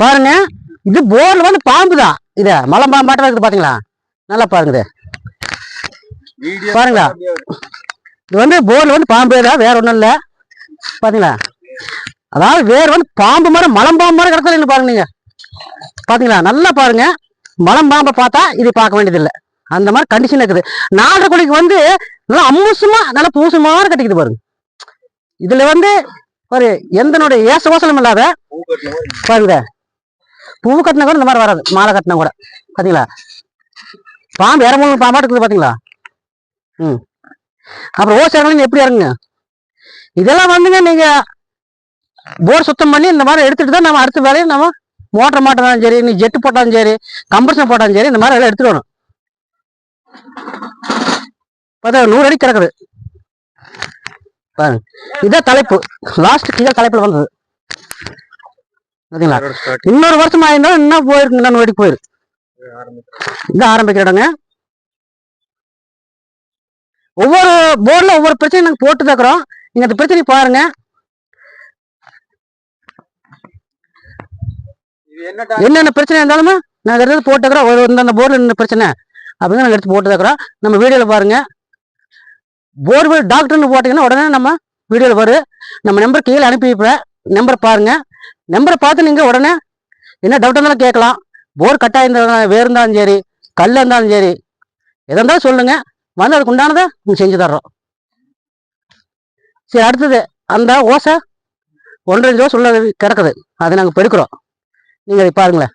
பாருங்க இது போர்ல வந்து பாம்பு தான். இது மலம்பாம்பு மாட்டம் இருக்குது பாத்தீங்களா? நல்லா பாருங்க இது. பாருங்களா? இது வந்து போர்ல வந்து பாம்பு தான் வேற ஒண்ணும் இல்ல. பாத்தீங்களா? அதாவது வேற வந்து பாம்பு மாதிரி மலம்பாம்பு மாதிரி கிடக்கல பாருங்க நீங்க. பாத்தீங்களா? நல்லா பாருங்க. மலம்பாம்பை பார்த்தா இது பார்க்க வேண்டியது இல்ல அந்த மாதிரி கண்டிஷன் இருக்குது. நாலரை கோழிக்கு வந்து நல்லா அம்முசுமா நல்லா பூசுமாறு கட்டிக்குது பாருங்க. இதுல வந்து ஒரு எந்தனுடைய ஏச ஓசலும் இல்லாத பாருங்க. பூ கட்டினா கூட இந்த மாதிரி வராது. மாலை கட்டினா கூட. பார்த்தீங்களா பாம்பு இறங்க பாம்பா இருக்குது பார்த்தீங்களா ம். அப்புறம் ஓசை இறங்கலாம் எப்படி இறங்குங்க? இதெல்லாம் வந்துங்க நீங்கள் போர் சுத்தம் பண்ணி இந்த மாதிரி எடுத்துகிட்டு தான் நம்ம அடுத்த வேலையை நம்ம மோட்டர் மாட்டினாலும் சரி நீ ஜெட்டு போட்டாலும் சரி கம்ப்ரஷன் போட்டாலும் சரி இந்த மாதிரி எல்லாம் எடுத்துகிட்டு வரணும். பார்த்தா நூறு அடி கிடக்குது. பாருங்க. இதான் தலைப்பு. லாஸ்ட் கீழே தலைப்பில் வந்தது. பாத்தீங்களா? இன்னொரு வருஷம் ஆயிருந்தாலும் இன்னும் போயிருக்கு இன்னும் அடி போயிருக்கு இந்த ஆரம்பிக்கிற இடங்க ஒவ்வொரு போர்டுல ஒவ்வொரு பிரச்சனை நாங்க போட்டு தக்குறோம் நீங்க அந்த பிரச்சனை பாருங்க. என்னென்ன பிரச்சனை இருந்தாலுமே நாங்க எடுத்து போட்டு தக்குறோம் ஒரு இந்த போர்டுல என்ன பிரச்சனை? அப்படின்னு நாங்க எடுத்து போட்டு தக்குறோம் நம்ம வீடியோல பாருங்க. போர்டு டாக்டர்னு போட்டீங்கன்னா உடனே நம்ம வீடியோல வரும். நம்ம நம்பர் கீழே அனுப்பி வைப்பேன். நம்பர் பாருங்க. நம்பரை பார்த்து நீங்க உடனே. என்ன டவுட் இருந்தாலும் கேட்கலாம். போர் கட்டாக இருந்தாலும் வேறு இருந்தாலும் சரி கல் இருந்தாலும் சரி. எதா இருந்தாலும் சொல்லுங்க. வந்து அதுக்கு உண்டானதை நீங்கள் செஞ்சு தர்றோம். சரி அடுத்தது. அந்த ஓசை ஒன்றரை ரூபா சொல்ல கிடக்குது. அதை நாங்கள் பெருக்கிறோம். நீங்கள் அதை பாருங்களேன்.